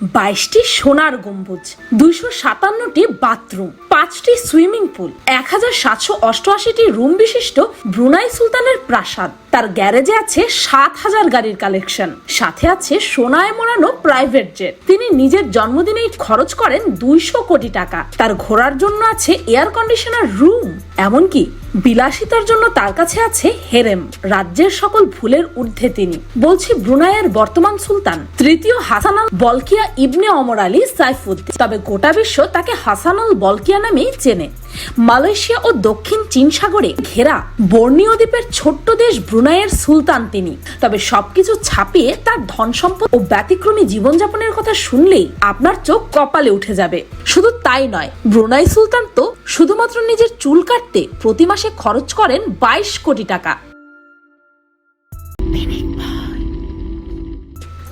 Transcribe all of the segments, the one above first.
বাইশটি সোনার গম্বুজ, দুইশো সাতান্নটি বাথরুম, পাঁচটি সুইমিং পুল, এক হাজার সাতশো অষ্টআশিটি রুম বিশিষ্ট ব্রুনাই সুলতানের প্রাসাদ। তার গ্যারেজে আছে সাত হাজার গাড়ির কালেকশন। সাথে আছে সোনায় মোড়ানো প্রাইভেট জেট। তিনি নিজের জন্মদিনেই খরচ করেন দুইশো কোটি টাকা। তার ঘোরার জন্য আছে এয়ার কন্ডিশনার রুম। এমনকি বিলাসিতার জন্য তার কাছে আছে হেরেম, রাজ্যের সকল ভুলের ঊর্ধ্বে তিনি। বলছি ব্রুনাইয়ের বর্তমান সুলতান, তৃতীয় Hassanal Bolkiah ibni Omar Ali Saifuddien. তবে গোটা বিশ্ব তাকে হাসানাল বলকিয়া নামেই চেনে। মালয়েশিয়া ও দক্ষিণ চীন সাগরে ঘেরা বর্ণীয় দ্বীপের ছোট্ট দেশ ব্রুনাইয়ের সুলতান তিনি। তবে সবকিছু ছাপিয়ে তার ধন সম্পদ ও ব্যতিক্রমী জীবনযাপনের কথা শুনলেই আপনার চোখ কপালে উঠে যাবে। শুধু তাই নয়, ব্রুনাই সুলতান তো শুধুমাত্র নিজের চুল কাটতে প্রতি মাসে খরচ করেন বাইশ কোটি টাকা।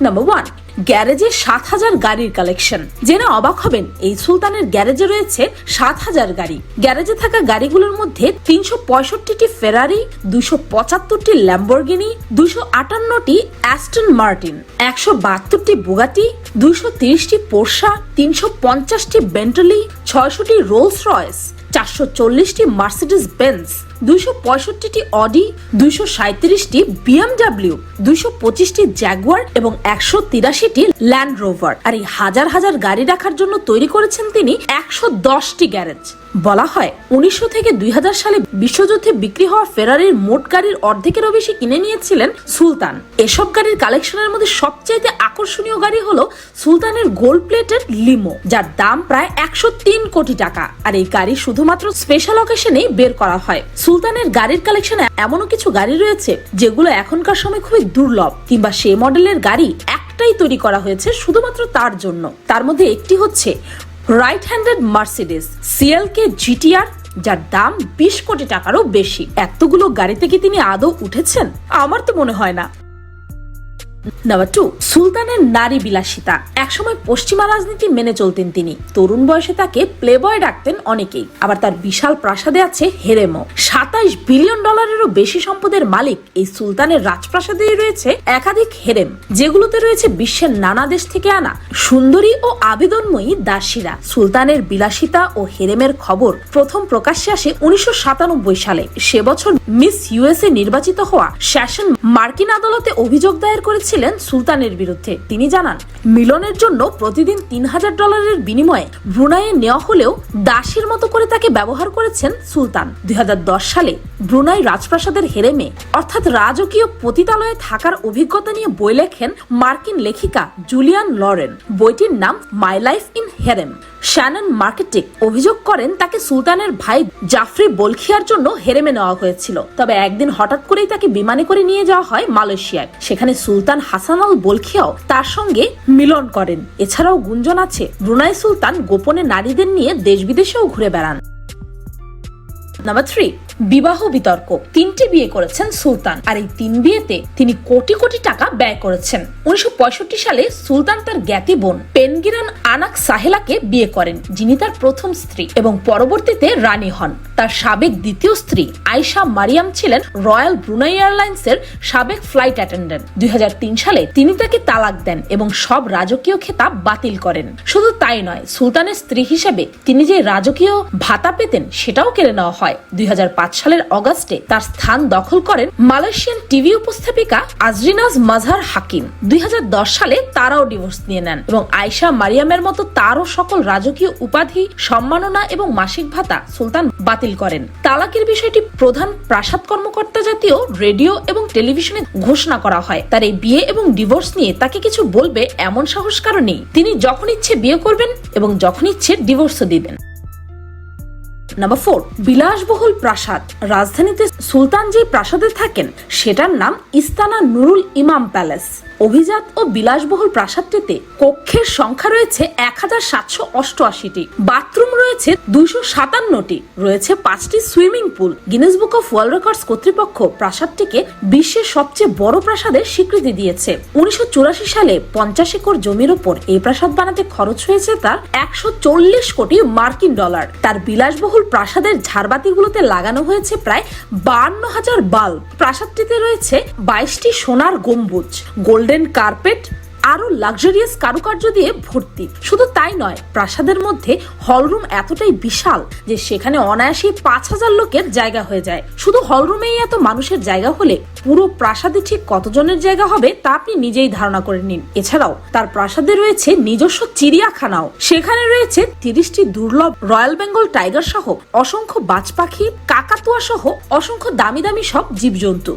নাম্বার ওয়ান গ্যারেজে সাত হাজার গাড়ির কালেকশন জেনে অবাক হবেন, এই সুলতানের গ্যারেজে রয়েছে সাত হাজার গাড়ি। গ্যারেজে থাকা গাড়িগুলোর মধ্যে তিনশো পঁয়ষট্টিটি ফেরারি দুশো পঁচাত্তরটি ল্যাম্বরগিনি দুশো আটান্নটি অ্যাস্টন মার্টিন একশো বাহাত্তরটি বুগাটি দুইশো তিরিশটি পোর্শা তিনশো পঞ্চাশটি বেন্টলি ছয়শটি রোলস রয়েস চারশো চল্লিশটি মার্সিডিস বেন্স দুইশো পঁয়ষট্টিটি অডি, দুইশো সাঁত্রিশটি বিএমডাব্লিউ, দুইশো পঁচিশটি জ্যাগুয়ার এবং একশো তিরাশিটি ল্যান্ড রোভার। আর এই হাজার হাজার গাড়ি রাখার জন্য তৈরি করেছেন তিনি একশো দশটি গ্যারেজ। বলা হয়, উনিশশো থেকে দুই হাজার সালে বিশ্বযুদ্ধে বিক্রি হওয়া ফেরারির মোট গাড়ির অর্ধেকেরও বেশি কিনে নিয়েছিলেন সুলতান। এসব গাড়ির কালেকশনের মধ্যে সবচাইতে আকর্ষণীয় গাড়ি হলো সুলতানের গোল্ড প্লেটের লিমো, যার দাম প্রায় একশো তিন কোটি টাকা। আর এই গাড়ি শুধুমাত্র স্পেশাল অকেশনেই বের করা হয়। সুলতানের গাড়ির কালেকশন এমনও কিছু গাড়ি রয়েছে যেগুলো এখনকার সময় খুবই দুর্লভ, কিংবা সে মডেলের গাড়ি একটাই তৈরি করা হয়েছে শুধুমাত্র তার জন্য। তার মধ্যে একটি হচ্ছে right handed Mercedes CLK GTR যার দাম বিশ কোটি টাকারও বেশি। এতগুলো গাড়িতে কি তিনি আদৌ উঠেছেন? আমার তো মনে হয় না। নাম্বার টু সুলতানের নারী বিলাসিতা। একসময় পশ্চিমা রাজনীতি মেনে চলতেন তিনি। তরুণ বয়সে তাকে প্লেবয় ডাকতেন অনেকেই। আবার তার বিশাল প্রাসাদে আছে হেরেমো। সাতাইশ বিলিয়ন ডলারেরও বেশি সম্পদের মালিক এই সুলতানের রাজপ্রাসাদেই রয়েছে একাধিক হেরেম, যেগুলোতে রয়েছে বিশ্বের নানা দেশ থেকে আনা সুন্দরী ও আবেদনময়ী দাসীরা। সুলতানের বিলাসিতা ও হেরেমের খবর প্রথম প্রকাশ্যে আসে উনিশশো সাতানব্বই সালে। সে বছর মিস ইউএসএ নির্বাচিত হওয়া শ্যাসন মার্কিন আদালতে অভিযোগ দায়ের করেছিলেন সুলতানের বিরুদ্ধে। তিনি জানান, মিলনের জন্য প্রতিদিন তিন হাজার ডলারের বিনিময়ে ব্রুনাইয়ে নেওয়া হলেও দাসের মতো করে তাকে ব্যবহার করেছেন সুলতান। দুই হাজার দশ সালে ব্রুনাই রাজপ্রাসাদের হেরেমে, অর্থাৎ রাজকীয় পতিতালয়ে থাকার অভিজ্ঞতা নিয়ে বই লেখেন মার্কিন লেখিকা জুলিয়ান লরেন। বইটির নাম my life in harem Shannon Marketic অভিযোগ করেন তাকে সুলতানের ভাই জাফরি বলখিয়ার জন্য হেরেমে নেওয়া হয়েছিল। তবে একদিন হঠাৎ করেই তাকে বিমানে করে নিয়ে যাওয়া হয় মালয়েশিয়ায়। সেখানে সুলতান হাসান আল বলখিয়াও তার সঙ্গে মিলন করেন। এছাড়াও গুঞ্জন আছে, ব্রুনাই সুলতান গোপনে নারীদের নিয়ে দেশ বিদেশেও ঘুরে বেড়ান। নাম্বার থ্রি বিবাহ বিতর্ক। তিনটি বিয়ে করেছেন সুলতান। আর এই তিন বিয়েতে তিনি কোটি কোটি টাকা ব্যয় করেছেন। উনিশশো সালে সুলতান তার জ্ঞাতি বোন পেনগিরান আনাক সাহেলাকে বিয়ে করেন, যিনি তার প্রথম স্ত্রী এবং পরবর্তীতে রানী হন। তার সাবেক দ্বিতীয় স্ত্রী আয়শা মারিয়াম ছিলেন রয়্যাল ব্রুনাই এয়ারলাইন্সের সাবেক ফ্লাইট অ্যাটেন্ডেন্ট। দুই সালে তিনি তাকে তালাক দেন এবং সব রাজকীয় খেতাব বাতিল করেন। শুধু তাই নয়, সুলতানের স্ত্রী হিসেবে তিনি যে রাজকীয় ভাতা পেতেন সেটাও কেড়ে নেওয়া হয়। দুই সালের অগাস্টে তার স্থান দখল করেন মালয়েশিয়ান টিভি উপস্থাপিকা আজরিনাজ মাজহার হাকিম। দুই হাজার দশ সালে তারাও ডিভোর্স নিয়ে নেন এবং আয়শা মারিয়ামের মতো তারও সকল রাজকীয় উপাধি, সম্মাননা এবং মাসিক ভাতা সুলতান বাতিল করেন। তালাকের বিষয়টি প্রধান প্রাসাদ কর্মকর্তা জাতীয় রেডিও এবং টেলিভিশনে ঘোষণা করা হয়। তার এই বিয়ে এবং ডিভোর্স নিয়ে তাকে কিছু বলবে এমন সাহস কারও নেই। তিনি যখন ইচ্ছে বিয়ে করবেন এবং যখন ইচ্ছে ডিভোর্সও দিবেন। নাম্বার ফোর বিলাসবহুল প্রাসাদ রাজধানীতে সুলতান যে প্রাসাদে থাকেন, সেটার নাম ইস্তানা নুরুল ইমাম প্যালেস। অভিজাত ও বিলাসবহুল প্রাসাদটিতে কক্ষের সংখ্যা রয়েছে এক হাজার সাতশো অষ্টআশিটি। বাথরুম রয়েছে দুইশো সাতান্নটি। রয়েছে পাঁচটি swimming pool. Guinness book of world records কর্তৃপক্ষ প্রাসাদটিকে বিশ্বের সবচেয়ে বড় প্রাসাদের স্বীকৃতি দিয়েছে। উনিশশো চুরাশি সালে পঞ্চাশ একর জমির ওপর এই প্রাসাদ বানাতে খরচ হয়েছে তার একশো চল্লিশ কোটি মার্কিন ডলার। তার বিলাসবহুল প্রাসাদের ঝাড়বাতিগুলোতে লাগানো হয়েছে প্রায় বান্ন হাজার বাল্ব। প্রাসাদটিতে রয়েছে বাইশটি সোনার গম্বুজ গোল্ডেন কার্পেট আরও লাক্সারিয়াস কারুকার্য দিয়ে ভর্তি। শুধু তাই নয়, প্রাসাদের মধ্যে হলরুম এতটাই বিশাল যে সেখানে অনায়াসেই পাঁচ হাজার লোকের জায়গা হয়ে যায়। শুধু হলরুমেই এত মানুষের জায়গা হলে পুরো প্রাসাদে ঠিক কতজনের জায়গা হবে তা আপনি নিজেই ধারণা করে নিন। এছাড়াও, তার প্রাসাদে রয়েছে নিজস্ব চিড়িয়াখানাও। সেখানে রয়েছে তিরিশটি দুর্লভ রয়্যাল বেঙ্গল টাইগার সহ অসংখ্য বাজ পাখি, কাকাতুয়া সহ অসংখ্য দামি দামি সব জীবজন্তু।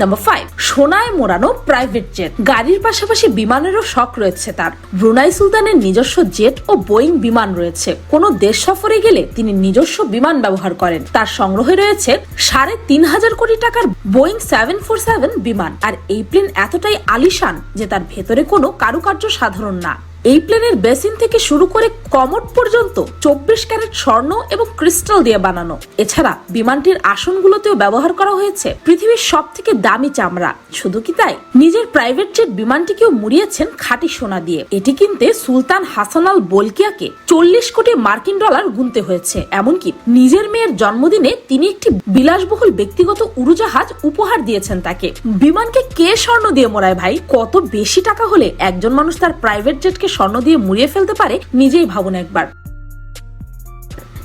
নাম্বার ফাইভ সোনায় মোড়ানো প্রাইভেট জেট গাড়ির পাশাপাশি বিমানেরও শখ রয়েছে তার। ব্রুনাই সুলতানের নিজস্ব জেট ও বোয়িং বিমান রয়েছে। কোন দেশ সফরে গেলে তিনি নিজস্ব বিমান ব্যবহার করেন। তার সংগ্রহে রয়েছে সাড়ে তিন হাজার কোটি টাকার বোয়িং সেভেন ফোর সেভেন বিমান। আর এই প্লেন এতটাই আলিশান যে তার ভেতরে কোনো কারুকার্য সাধারণ না। এই প্লেনের বেসিন থেকে শুরু করে কমট পর্যন্ত চব্বিশ ক্যারেট স্বর্ণ এবং ক্রিস্টাল দিয়ে বানানো। এছাড়া বিমানটির আসনগুলোতেও ব্যবহার করা হয়েছে। পৃথিবীর সব থেকে দামি চামড়া। শুধু কি তাই? নিজের প্রাইভেট জেট বিমানটিকেও মুড়িয়েছেন খাঁটি সোনা দিয়ে। এটি কিনতে সুলতান হাসান আল বলকিয়াকে চল্লিশ কোটি মার্কিন ডলার গুনতে হয়েছে। এমনকি নিজের মেয়ের জন্মদিনে তিনি একটি বিলাসবহুল ব্যক্তিগত উড়োজাহাজ উপহার দিয়েছেন তাকে। বিমানকে কে স্বর্ণ দিয়ে মোড়ায় ভাই? কত বেশি টাকা হলে একজন মানুষ তার প্রাইভেট জেটকে স্বর্ণ দিয়ে মুড়িয়ে ফেলতে পারে নিজেই ভাবুন একবার।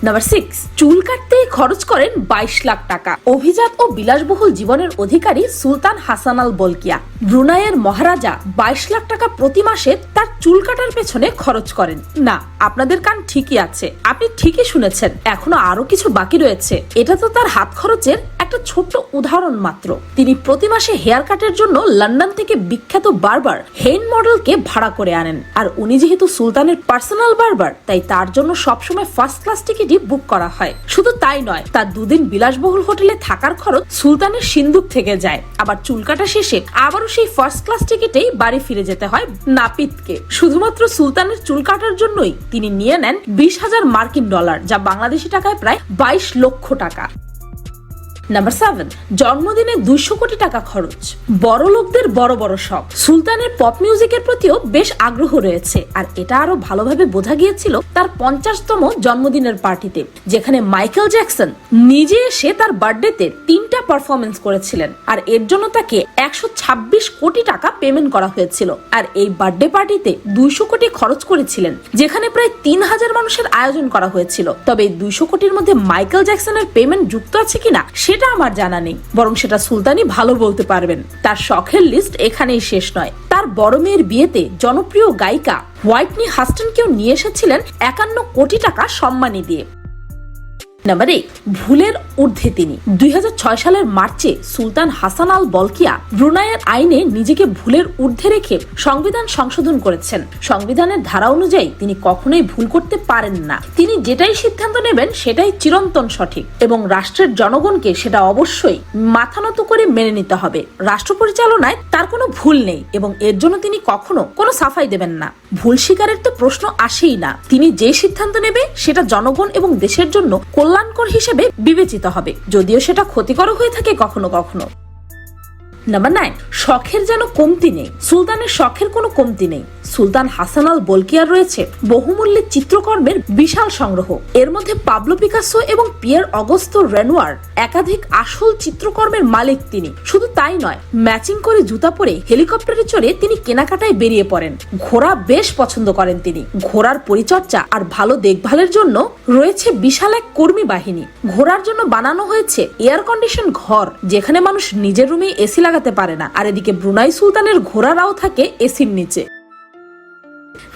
নাম্বার সিক্স চুল কাটতেই খরচ করেন বাইশ লাখ টাকা। অভিজাত ও বিলাসবহুল জীবনের অধিকারী সুলতান হাসান আল বলকিয়া। ব্রুনাইয়ের মহারাজা বাইশ লাখ টাকা প্রতি মাসে তার চুল কাটার পেছনে খরচ করেন। না, আপনাদের কান ঠিকই আছে। আপনি ঠিকই শুনেছেন, এখনও আরও কিছু বাকি রয়েছে। এটা তো তার হাত খরচের একটা ছোট্ট উদাহরণ মাত্র। তিনি প্রতি মাসে হেয়ার কাটের জন্য লন্ডন থেকে বিখ্যাত বারবার হেইন মডেলকে ভাড়া করে আনেন। আর উনি যেহেতু সুলতানের পার্সোনাল বারবার, তাই তার জন্য সবসময় ফার্স্ট ক্লাস টিকিটই বুক করা হয়। শুধু তাই নয়, তার দুদিন বিলাসবহুল হোটেলে থাকার খরচ সুলতানের সিন্দুক থেকে যায়। আবার চুল কাটা শেষে আবারও সেই ফার্স্ট ক্লাস টিকিটেই বাড়ি ফিরে যেতে হয় নাপিতকে। শুধুমাত্র সুলতানের চুল কাটার জন্যই তিনি নিয়ে নেন বিশ হাজার মার্কিন ডলার, যা বাংলাদেশি টাকায় প্রায় বাইশ লক্ষ টাকা। নাম্বার সেভেন জন্মদিনে দুইশো কোটি টাকা খরচ। বড় লোকদের বড় বড় শখ। সুলতানের পপ মিউজিকের প্রতিও বেশ আগ্রহ রয়েছে। আর এটা আরও ভালোভাবে বোঝা গিয়েছিল তার পঞ্চাশতম জন্মদিনের পার্টিতে, যেখানে মাইকেল জ্যাকসন নিজে এসে তার বার্থডেতে তিনটা পারফরমেন্স করেছিলেন। আর এর জন্য তাকে একশো ছাব্বিশ কোটি টাকা পেমেন্ট করা হয়েছিল। আর এই বার্থডে পার্টিতে দুইশো কোটি খরচ করেছিলেন, যেখানে প্রায় তিন হাজার মানুষের আয়োজন করা হয়েছিল। তবে এই দুইশো কোটির মধ্যে মাইকেল জ্যাকসনের পেমেন্ট যুক্ত আছে কিনা সেটা আমার জানা নেই, বরং সেটা সুলতানি ভালো বলতে পারবেন। তার শখের লিস্ট এখানেই শেষ নয়। তার বড় মেয়ের বিয়েতে জনপ্রিয় গায়িকা হোয়াইটনি হাস্টনকেও নিয়ে এসেছিলেন একান্ন কোটি টাকা সম্মানী দিয়ে। নাম্বার এইট ভুলের ঊর্ধ্বে তিনি। দুই হাজার ছয় সালের মার্চে সুলতান হাসান আল বলকিয়া ব্রুনাইয়ের আইনে নিজেকে ভুলের ঊর্ধ্বে রেখে সংবিধান সংশোধন করেছেন। সংবিধানের ধারা অনুযায়ী তিনি কখনোই ভুল করতে পারেন না। তিনি যেটাই সিদ্ধান্ত নেবেন, সেটাই চিরন্তন সঠিক এবং রাষ্ট্রের জনগণকে সেটা অবশ্যই মাথা নত করে মেনে নিতে হবে। রাষ্ট্র পরিচালনায় তার কোনো ভুল নেই এবং এর জন্য তিনি কখনো কোনো সাফাই দেবেন না। ভুল স্বীকারের তো প্রশ্ন আসেই না। তিনি যে সিদ্ধান্ত নেবে, সেটা জনগণ এবং দেশের জন্য কল্যাণকর হিসেবে বিবেচিত হবে। যদিও সেটা ক্ষতিকর হয়ে থাকে কখনো কখনো। নাম্বার নাইন শখের যেন কমতি নেই। সুলতানের শখের কোনো কমতি নেই। সুলতান হাসান আল বলকিয়ার রয়েছে বহুমূল্যের চিত্রকর্মের বিশাল সংগ্রহ। এর মধ্যে পাবলো পিকাসো এবং পিয়ার অগস্ত রেনোয়ার একাধিক আসল চিত্রকর্মের মালিক তিনি। শুধু তাই নয়, ম্যাচিং করে জুতা পরে হেলিকপ্টারে চড়ে তিনি কেনাকাটায় বেরিয়ে পড়েন। ঘোড়া বেশ পছন্দ করেন তিনি। ঘোড়ার পরিচর্যা আর ভালো দেখভালের জন্য রয়েছে বিশাল এক কর্মী বাহিনী। ঘোড়ার জন্য বানানো হয়েছে এয়ার কন্ডিশন ঘর, যেখানে মানুষ নিজের রুমে এসি লাগাতে পারে না। আর এদিকে ব্রুনাই সুলতানের ঘোড়ারাও থাকে এসির নিচে।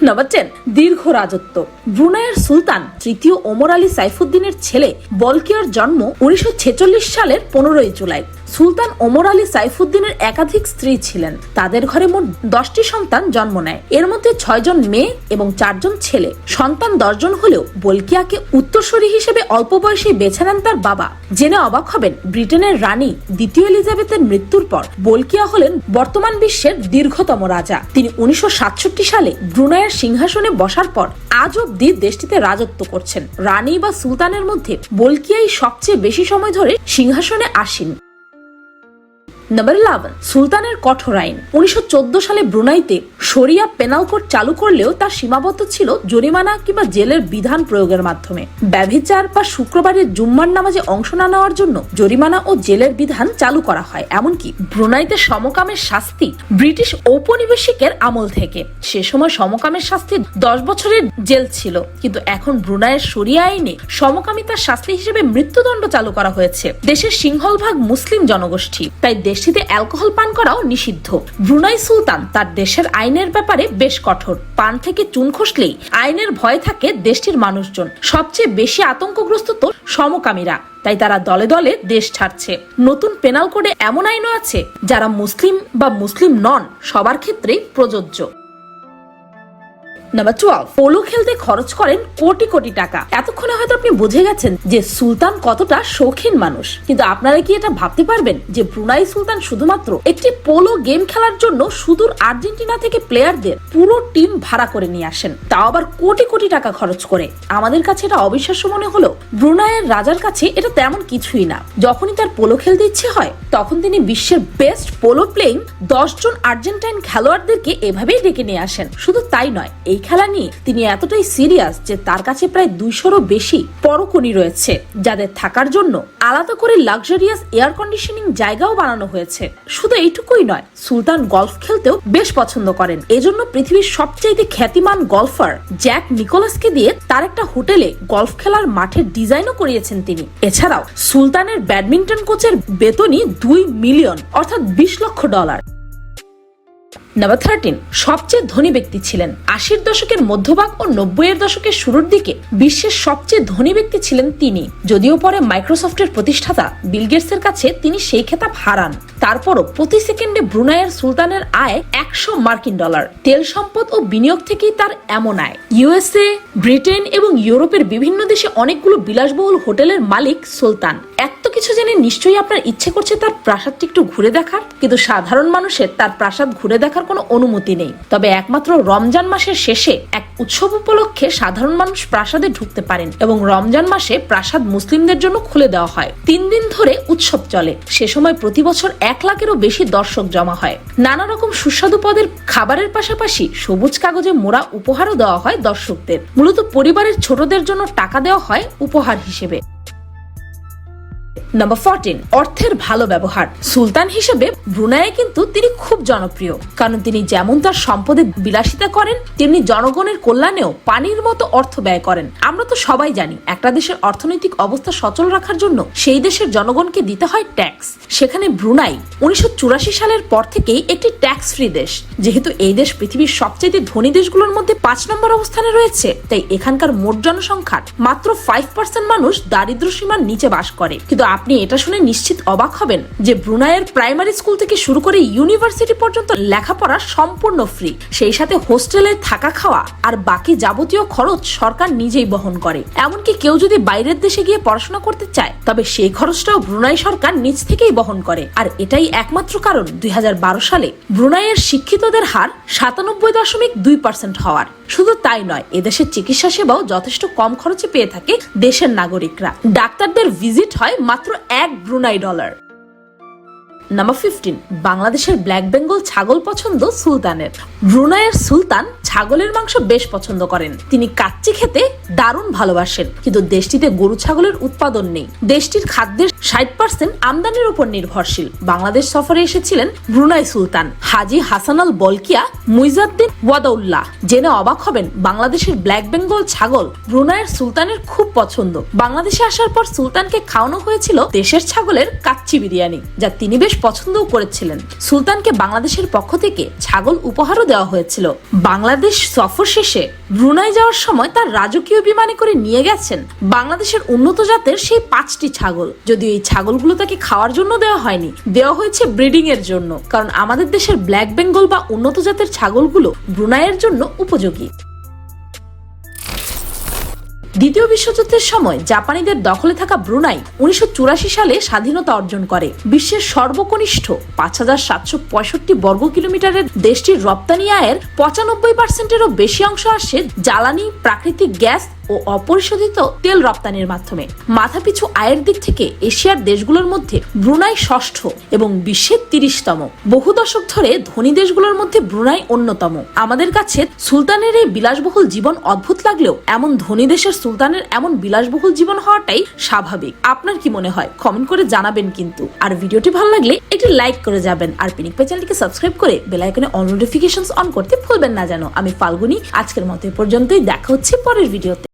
নাম্বার দীর্ঘ রাজত্ব। ব্রুনাইয়ের সুলতান তৃতীয় ওমর আলী সাইফুদ্দিনের ছেলে বলকিয়ার জন্ম উনিশশো ছেচল্লিশ সালের পনেরোই জুলাই। সুলতান ওমর আলী সাইফুদ্দিনের একাধিক স্ত্রী ছিলেন। তাদের ঘরে মোট দশটি সন্তান জন্ম নেয়। এর মধ্যে ছয়জন মেয়ে এবং চারজন ছেলে। সন্তান দশজন হলেও বলকিয়াকে উত্তরসূরি হিসেবে অল্প বয়সে বেছে নেন তার বাবা। জেনে অবাক হবেন, ব্রিটেনের রানী দ্বিতীয় এলিজাবেথের মৃত্যুর পর বলকিয়া হলেন বর্তমান বিশ্বের দীর্ঘতম রাজা। তিনি উনিশশো সাতষট্টি সালে ব্রুনাইয়ের সিংহাসনে বসার পর আজ অব্দি দেশটিতে রাজত্ব করছেন। রানী বা সুলতানের মধ্যে বলকিয়াই সবচেয়ে বেশি সময় ধরে সিংহাসনে আসীন। নাম্বার ইলেভেন সুলতানের কঠোর আইন। উনিশশো চোদ্দ সালে ব্রুনাইতে শরিয়া পেনাল কোড চালু করলেও তা সীমাবদ্ধ ছিল জরিমানা কিংবা জেলের বিধান প্রয়োগের মাধ্যমে। ব্যভিচার বা শুক্রবারের জুম্মার নামাজে অংশ না নেওয়ার জন্য জরিমানা ও জেলের বিধান চালু করা হয়। এমনকি ব্রুনাইতে সমকামের শাস্তি ব্রিটিশ ঔপনিবেশিকের আমল থেকে। সে সময় সমকামের শাস্তি দশ বছরের জেল ছিল। কিন্তু এখন ব্রুনাইয়ের শরিয়া আইনে সমকামিতার শাস্তি হিসেবে মৃত্যুদণ্ড চালু করা হয়েছে। দেশের সিংহলভাগ মুসলিম জনগোষ্ঠী। তাই দেশটিতে অ্যালকোহল পান করাও নিষিদ্ধ। ব্রুনাই সুলতান তার দেশের আইনের ব্যাপারে বেশ কঠোর। পান থেকে চুন খসলেই আইনের ভয় থাকে দেশটির মানুষজন। সবচেয়ে বেশি আতঙ্কগ্রস্ত তো সমকামীরা। তাই তারা দলে দলে দেশ ছাড়ছে। নতুন পেনাল কোডে এমন আইনও আছে, যারা মুসলিম বা মুসলিম নন, সবার ক্ষেত্রেই প্রযোজ্য। নাম্বার টুয়েলভ পোলো খেলতে খরচ করেন কোটি কোটি টাকা। এতক্ষণে হয়তো আপনি বুঝে গেছেন যে সুলতান কতটা শৌখিন মানুষ। কিন্তু আপনারা কি এটা ভাবতে পারবেন যে ব্রুনাই সুলতান শুধুমাত্র একটি পোলো গেম খেলার জন্য সুদূর আর্জেন্টিনা থেকে প্লেয়ারদের পুরো টিম ভাড়া করে নিয়ে আসেন? তাও আবার কোটি কোটি টাকা খরচ করে। আমাদের কাছে এটা অবিশ্বাস্য মনে হলো ব্রুনাইয়ের রাজার কাছে এটা তেমন কিছুই না। যখনই তার পোলো খেলতে ইচ্ছে হয়, তখন তিনি বিশ্বের বেস্ট পোলো প্লেইং দশ জন আর্জেন্টাইন খেলোয়াড়দেরকে এভাবেই ডেকে নিয়ে আসেন। শুধু তাই নয়, এই খেলা নিয়ে তিনি এতটাই সিরিয়াস যে তার কাছে প্রায় দুইশোরও বেশি পরকনি রয়েছে, যাদের থাকার জন্য আলাদা করে লাক্সারিয়াস এয়ার কন্ডিশনিং জায়গাও বানানো হয়েছে। শুধু এইটুকুই নয়, সুলতান গলফ খেলতেও বেশ পছন্দ করেন। এজন্য পৃথিবীর সবচাইতে খ্যাতিমান গলফার জ্যাক নিকোলাসকে দিয়ে তার একটা হোটেলে গলফ খেলার মাঠের ডিজাইনও করিয়েছেন তিনি। এছাড়াও সুলতানের ব্যাডমিন্টন কোচের বেতনই দুই মিলিয়ন, অর্থাৎ বিশ লক্ষ ডলার। নাম্বার থার্টিন সবচেয়ে ধনী ব্যক্তি ছিলেন। আশির দশকের মধ্যভাগ ও নব্বইয়ের দশকের শুরুর দিকে বিশ্বের সবচেয়ে ধনী ব্যক্তি ছিলেন তিনি। যদিও পরে মাইক্রোসফটের প্রতিষ্ঠাতা বিল গেটসের কাছে তিনি সেই খেতাব হারান। তারপরও প্রতি সেকেন্ডে ব্রুনাইয়ের সুলতানের আয় একশো মার্কিন ডলার। তেল সম্পদ ও বিনিয়োগ থেকেই তার এমন আয়। ইউএসএ, ব্রিটেন এবং ইউরোপের বিভিন্ন দেশে অনেকগুলো বিলাসবহুল হোটেলের মালিক সুলতান। এত কিছু জেনে নিশ্চয়ই আপনার ইচ্ছে করছে তার প্রাসাদটি একটু ঘুরে দেখার, কিন্তু সাধারণ মানুষের তার প্রাসাদ ঘুরে দেখার কোনো অনুমতি নেই। তবে একমাত্র রমজান মাসের শেষে এক উৎসব উপলক্ষে সাধারণ মানুষ প্রাসাদে ঢুকতে পারেন এবং রমজান মাসে প্রাসাদ মুসলিমদের জন্য খুলে দেওয়া হয়। তিন দিন ধরে উৎসব চলে। সে সময় প্রতি বছর এক লাখেরও বেশি দর্শক জমা হয়। নানা রকম সুস্বাদু পদের খাবারের পাশাপাশি সবুজ কাগজে মোড়া উপহারও দেওয়া হয় দর্শকদের। মূলত পরিবারের ছোটদের জন্য টাকা দেওয়া হয় উপহার হিসেবে। নাম্বার ফোরটিন অর্থের ভালো ব্যবহার। সুলতান হিসেবে ব্রুনাইয়ে কিন্তু তিনি খুব জনপ্রিয়। কারণ তিনি যেমন তার সম্পদে বিলাসিতা করেন, তেমনি জনগণের কল্যাণেও পানির মতো অর্থ ব্যয় করেন। আমরা তো সবাই জানি, একটা দেশের অর্থনৈতিক অবস্থা সচল রাখার জন্য সেই দেশের জনগণকে দিতে হয় ট্যাক্স সেখানে ব্রুনাই উনিশশো চুরাশি সালের পর থেকেই একটি ট্যাক্স ফ্রি দেশ। যেহেতু এই দেশ পৃথিবীর সবচেয়ে ধনী দেশগুলোর মধ্যে পাঁচ নম্বর অবস্থানে রয়েছে, তাই এখানকার মোট জনসংখ্যার মাত্র ফাইভ পার্সেন্ট মানুষ দারিদ্র সীমার নিচে বাস করে। কিন্তু আপনি এটা শুনে নিশ্চিত অবাক হবেন যে ব্রুনাইয়ের প্রাইমারি স্কুল থেকে শুরু করে ইউনিভার্সিটি পর্যন্ত লেখাপড়া সম্পূর্ণ ফ্রি। সেই সাথে হোস্টেলে থাকা খাওয়া আর বাকি যাবতীয় খরচ সরকার নিজেই বহন করে। এমনকি কেউ যদি বাইরের দেশে গিয়ে পড়াশোনা করতে চায়, তবে সেই খরচটাও ব্রুনাই সরকার নিজ থেকেই বহন করে। আর এটাই একমাত্র কারণ দুই হাজার বারো সালে ব্রুনাইয়ের শিক্ষিতদের হার সাতানব্বই দশমিক দুই পার্সেন্ট হওয়ার। শুধু তাই নয় এদেশের চিকিৎসা সেবাও যথেষ্ট কম খরচে পেয়ে থাকে দেশের নাগরিকরা। ডাক্তারদের ভিজিট হয় মাত্র এক ব্রুনাই ডলার। নাম্বার ফিফটিন বাংলাদেশের ব্ল্যাক বেঙ্গল ছাগল পছন্দ সুলতানের। ব্রুনাইয়ের সুলতান ছাগলের মাংস বেশ পছন্দ করেন। তিনি কাচ্চি খেতে দারুণ ভালোবাসেন, কিন্তু দেশটিতে গরু ছাগলের উৎপাদন নেই। দেশটির খাদ্যের ষাট পার্সেন্ট আমদানির উপর নির্ভরশীল। বাংলাদেশ সফরে এসেছিলেন ব্রুনাই সুলতান, Haji Hassan Al Bolkiah, Muizzaddin Waddaulah. জেনে অবাক হবেন, বাংলাদেশের ব্ল্যাক বেঙ্গল ছাগল ব্রুনাইয়ের সুলতানের খুব পছন্দ। বাংলাদেশে আসার পর সুলতানকে খাওয়ানো হয়েছিল দেশের ছাগলের কাচ্চি বিরিয়ানি, যা তিনি বেশ পছন্দও করেছিলেন। সুলতানকে বাংলাদেশের পক্ষ থেকে ছাগল উপহারও দেওয়া হয়েছিল। বাংলাদেশ সফর শেষে ব্রুনাই যাওয়ার সময় তার রাজকীয় বিমানে করে নিয়ে গেছেন বাংলাদেশের উন্নত জাতের সেই পাঁচটি ছাগল। যদিও এই ছাগলগুলো তাকে খাওয়ার জন্য দেওয়া হয়নি, দেওয়া হয়েছে ব্রিডিং এর জন্য। কারণ আমাদের দেশের ব্ল্যাক বেঙ্গল বা উন্নত জাতের ছাগলগুলো ব্রুনাইয়ের জন্য উপযোগী। দ্বিতীয় বিশ্বযুদ্ধের সময় জাপানিদের দখলে থাকা ব্রুনাই উনিশশো চুরাশি সালে স্বাধীনতা অর্জন করে। বিশ্বের সর্বকনিষ্ঠ পাঁচ হাজার সাতশো পঁয়ষট্টি বর্গ কিলোমিটারের দেশটির রপ্তানি আয়ের পঁচানব্বই পার্সেন্টেরও বেশি অংশ আসে জ্বালানি, প্রাকৃতিক গ্যাস ও অপরিশোধিত তেল রপ্তানির মাধ্যমে। মাথাপিছু আয়ের দিক থেকে এশিয়ার দেশগুলোর মধ্যে ব্রুনাই ষষ্ঠ এবং বিশ্বের তিরিশতম। বহু দশক ধরে ধনী দেশগুলোর মধ্যে ব্রুনাই অন্যতম। আমাদের কাছে সুলতানের এই বিলাসবহুল জীবন অদ্ভুত লাগলেও এমন ধনী দেশের সুলতানের এমন বিলাসবহুল জীবন হওয়াটাই স্বাভাবিক। আপনার কি মনে হয়? কমেন্ট করে জানাবেন কিন্তু। আর ভিডিওটি ভালো লাগলে একটি লাইক করে যাবেন। আর পিনিক পাই চ্যানেলটিকে সাবস্ক্রাইব করে বেল আইকনে অল নোটিফিকেশনস অন করতে ভুলবেন না যেন। আমি ফাল্গুনি, আজকের মতো এ পর্যন্তই। দেখা হচ্ছে পরের ভিডিওতে।